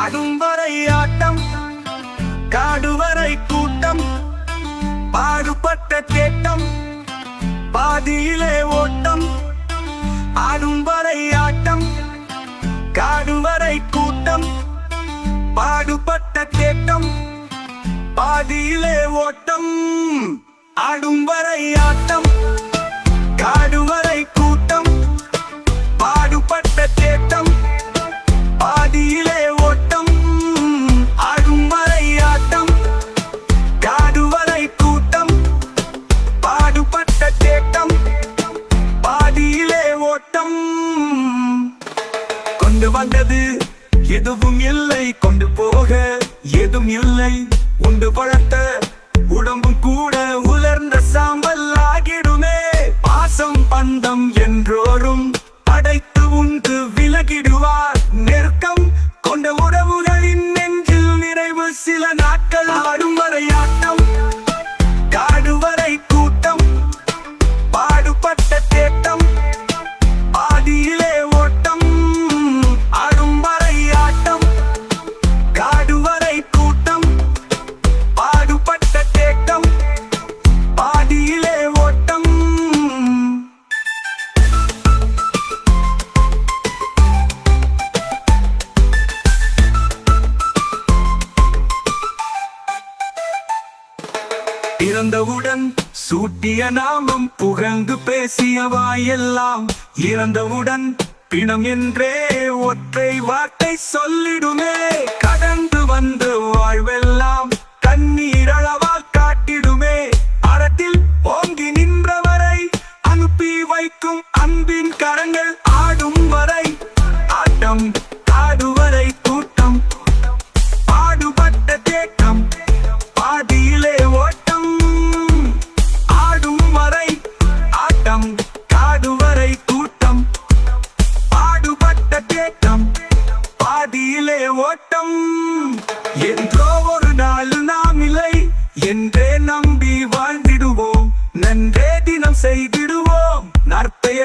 அகும் வரை ஆட்டம் காடுவரை கூட்டம் பாடுபட்ட தேட்டம் பாதியிலே ஓட்டம். ஆடும் வரை ஆட்டம் காடுவரை கூட்டம் பாடுபட்ட தேட்டம் பாதியிலே ஓட்டம். ஆடும் வரை ஆட்டம். கொண்டு வந்தது எதுவும் இல்லை கொண்டு போக எதுவும் இல்லை. உண்டு பழத்த உடம்பும் கூட உலர்ந்த சாம்பல் ஆகிடுமே. இறந்தவுடன் சூட்டிய நாமம் புகழ்ந்து பேசிய வாயெல்லாம் இறந்தவுடன் பிணம் என்றே ஒற்றை வார்த்தை சொல்லிடுமே.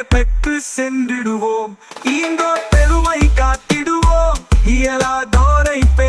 பெற்று சென்றிடுவோம். இங்கோ பெருமை காத்திடுவோம். இயலாதோரை பெ